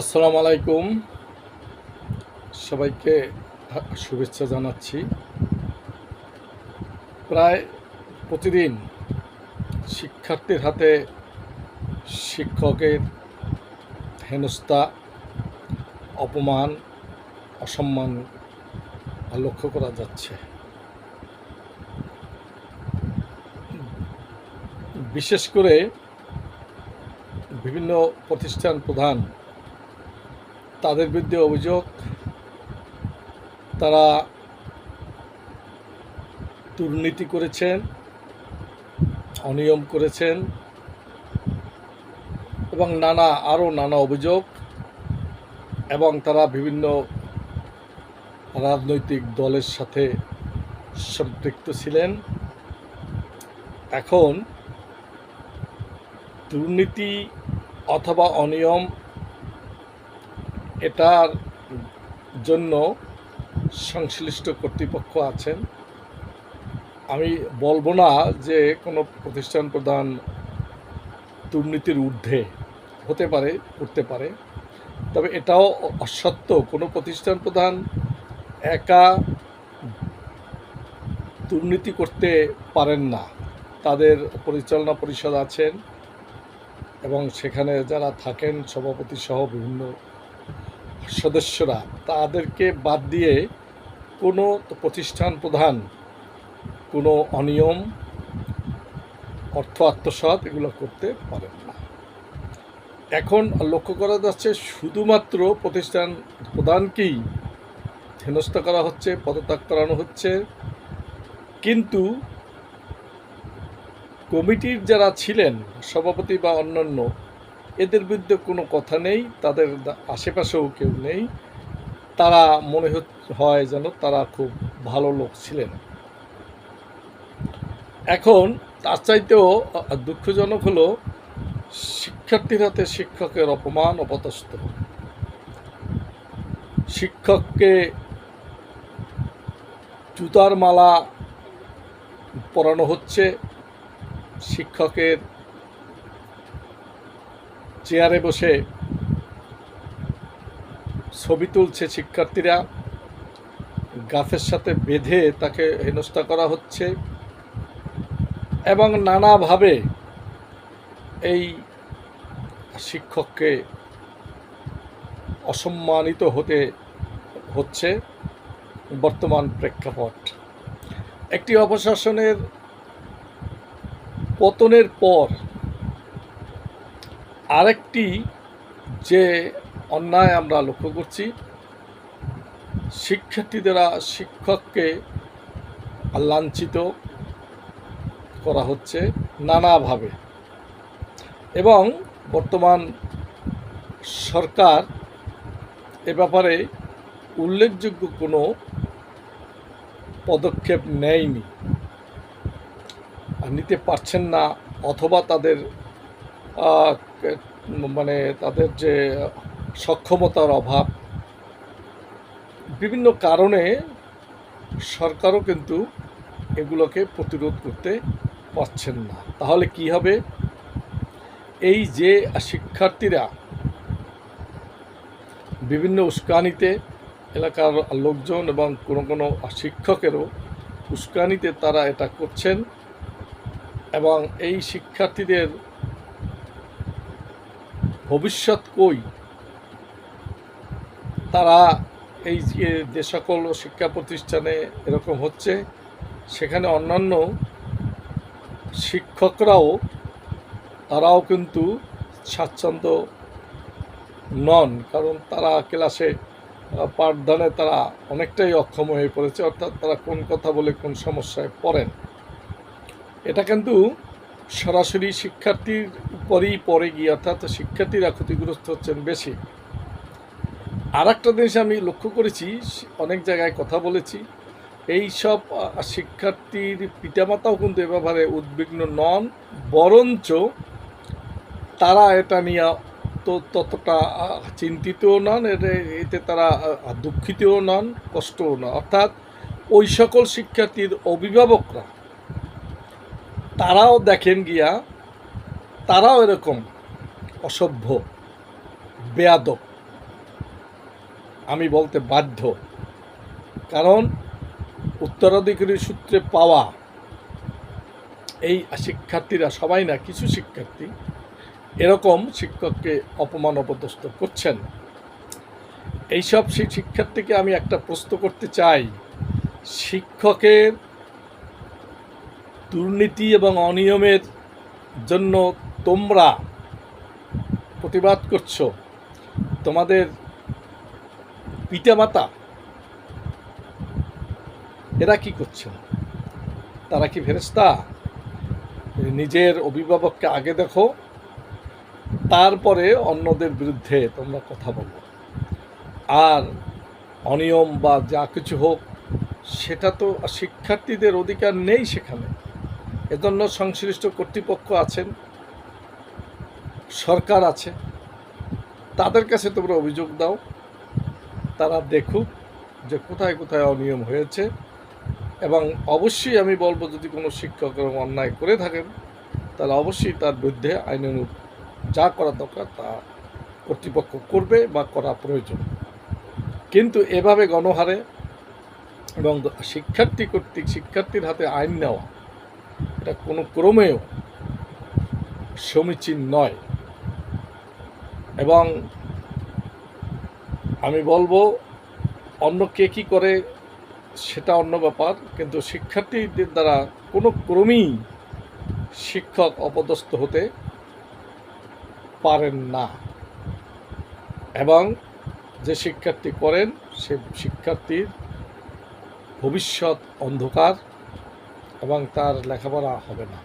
আসসালামু আলাইকুম। সবাইকে শুভেচ্ছা জানাচ্ছি। প্রায় প্রতিদিন শিক্ষার্থীর হাতে শিক্ষকের হেনস্থা, অপমান, অসম্মান লক্ষ্য করা যাচ্ছে। বিশেষ করে বিভিন্ন প্রতিষ্ঠান প্রধান তাদের বিরুদ্ধে অভিযোগ, তারা দুর্নীতি করেছেন, অনিয়ম করেছেন এবং নানা, আরও নানা অভিযোগ এবং তারা বিভিন্ন রাজনৈতিক দলের সাথে সম্পৃক্ত ছিলেন। এখন দুর্নীতি অথবা অনিয়ম এটার জন্য সংশ্লিষ্ট কর্তৃপক্ষ আছেন। আমি বলব না যে কোনো প্রতিষ্ঠান প্রধান দুর্নীতির ঊর্ধ্বে হতে পারে করতে পারে। তবে এটাও অসত্য, কোনো প্রতিষ্ঠান প্রধান একা দুর্নীতি করতে পারেন না। তাদের পরিচালনা পরিষদ আছেন এবং সেখানে যারা থাকেন, সভাপতি সহ বিভিন্ন সদস্যরা, তাদেরকে বাদ দিয়ে কোনো প্রতিষ্ঠান প্রধান, কোনো অনিয়ম, অর্থ আত্মসাৎ এগুলো করতে পারেন না। এখন লক্ষ্য করা যাচ্ছে শুধুমাত্র প্রতিষ্ঠান প্রধানকেই হেনস্থা করা হচ্ছে, পদত্যাগ করানো হচ্ছে। কিন্তু কমিটির যারা ছিলেন, সভাপতি বা অন্যান্য এদের বিরুদ্ধে কোনো কথা নেই, তাদের আশেপাশেও কেউ নেই। তারা মনে হয় যেন তারা খুব ভালো লোক ছিলেন। এখন তার চাইতেও দুঃখজনক হলো, শিক্ষার্থীর হাতে শিক্ষকের অপমান অপদস্থ। শিক্ষককে জুতার মালা পরানো হচ্ছে, শিক্ষকের চেয়ারে বসে ছবি তুলছে শিক্ষার্থীরা। গাছের সাথে বেঁধে তাকে হেনস্থা করা হচ্ছে। এবং নানাভাবে এই শিক্ষককে অসম্মানিত হতে হচ্ছে বর্তমান প্রেক্ষাপট। একটি অপশাসনের পতনের পর আরেকটি যে অন্যায় আমরা লক্ষ্য করছি, শিক্ষার্থীদেরা শিক্ষককে লাঞ্ছিত করা হচ্ছে নানাভাবে এবং বর্তমান সরকার এ ব্যাপারে উল্লেখযোগ্য কোনো পদক্ষেপ নেয়নি। নিতে পারছেন না অথবা তাদের মানে তাদের যে সক্ষমতার অভাব, বিভিন্ন কারণে সরকারও কিন্তু এগুলোকে প্রতিরোধ করতে পারছেন না। তাহলে কি হবে? এই যে শিক্ষার্থীরা বিভিন্ন উস্কানিতে, এলাকার লোকজন এবং কোনো কোনো শিক্ষকেরও উস্কানিতে তারা এটা করছেন এবং এই শিক্ষার্থীদের ভবিষ্যৎ কই? তারা এই যে যে সকল শিক্ষা প্রতিষ্ঠানে এরকম হচ্ছে, সেখানে অন্যান্য শিক্ষকরাও, তারাও কিন্তু স্বাচ্ছন্দ্য নন, কারণ তারা ক্লাসে পাঠদানে তারা অনেকটাই অক্ষম হয়ে পড়েছে, অর্থাৎ তারা কোন কথা বলে কোন সমস্যায় পড়েন। এটা কিন্তু সরাসরি শিক্ষার্থীর উপরেই পরে গিয়ে অর্থাৎ শিক্ষার্থীরা ক্ষতিগ্রস্ত হচ্ছেন বেশি। আর একটা জিনিস আমি লক্ষ্য করেছি, অনেক জায়গায় কথা বলেছি এই সব শিক্ষার্থীর পিতামাতাও কিন্তু এ ব্যাপারে উদ্বিগ্ন নন, বরঞ্চ তারা এটা নিয়ে তো ততটা চিন্তিতও নন, এতে এতে তারা দুঃখিতও নন, কষ্টও নন। অর্থাৎ ওই সকল শিক্ষার্থীর অভিভাবকরা, তারাও দেখেন গিয়া তারাও এরকম অসভ্য, বেয়াদব। আমি বলতে বাধ্য। কারণ উত্তরাধিকারী সূত্রে পাওয়া এই শিক্ষার্থীরা সবাই না, কিছু শিক্ষার্থী এরকম শিক্ষককে অপমান, অপদস্থ করছেন। এইসব সেই শিক্ষার্থীকে আমি একটা প্রশ্ন করতে চাই। শিক্ষকের দুর্নীতি এবং অনিয়মের জন্য তোমরা প্রতিবাদ করছ, তোমাদের পিতামাতা, এরা কি করছে? তারা কি ফেরেস্তা নিজের অভিভাবককে আগে দেখো, তারপরে অন্যদের বিরুদ্ধে তোমরা কথা বলো। আর অনিয়ম বা যা কিছু হোক, সেটা তো শিক্ষার্থীদের অধিকার নেই সেখানে। এজন্য সংশ্লিষ্ট কর্তৃপক্ষ আছেন। সরকার আছে, তাদের কাছে তোমরা অভিযোগ দাও, তারা দেখুক যে কোথায় কোথায় অনিয়ম হয়েছে এবং অবশ্যই আমি বলব যদি কোনো শিক্ষক এরকম অন্যায় করে থাকেন, তাহলে অবশ্যই তার বিরুদ্ধে আইন আইনানুগ যা করা দরকার তা কর্তৃপক্ষ করবে বা করা প্রয়োজন। কিন্তু এভাবে গণহারে এবং শিক্ষার্থী কর্তৃক, শিক্ষার্থীর হাতে আইন নেওয়া, এটা কোনো ক্রমেও সমীচীন নয়। এবং আমি বলব, অন্য কে কী করে সেটা অন্য ব্যাপার, কিন্তু শিক্ষার্থীদের দ্বারা কোনো ক্রমেই শিক্ষক অপদস্থ হতে পারেন না। এবং যে শিক্ষার্থী করেন, সে শিক্ষার্থীর ভবিষ্যৎ অন্ধকার এবং তার লেখাপড়া হবে না।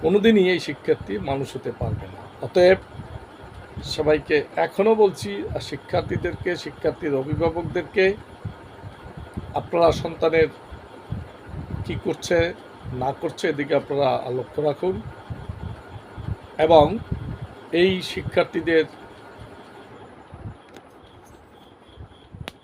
কোনোদিনই এই শিক্ষার্থী মানুষ হতে পারবে না। অতএব সবাইকে এখনও বলছি শিক্ষার্থীদেরকে, শিক্ষার্থীর অভিভাবকদেরকে, আপনারা সন্তানের কি করছে, না করছে, এদিকে আপনারা লক্ষ্য রাখুন। এবং এই শিক্ষার্থীদের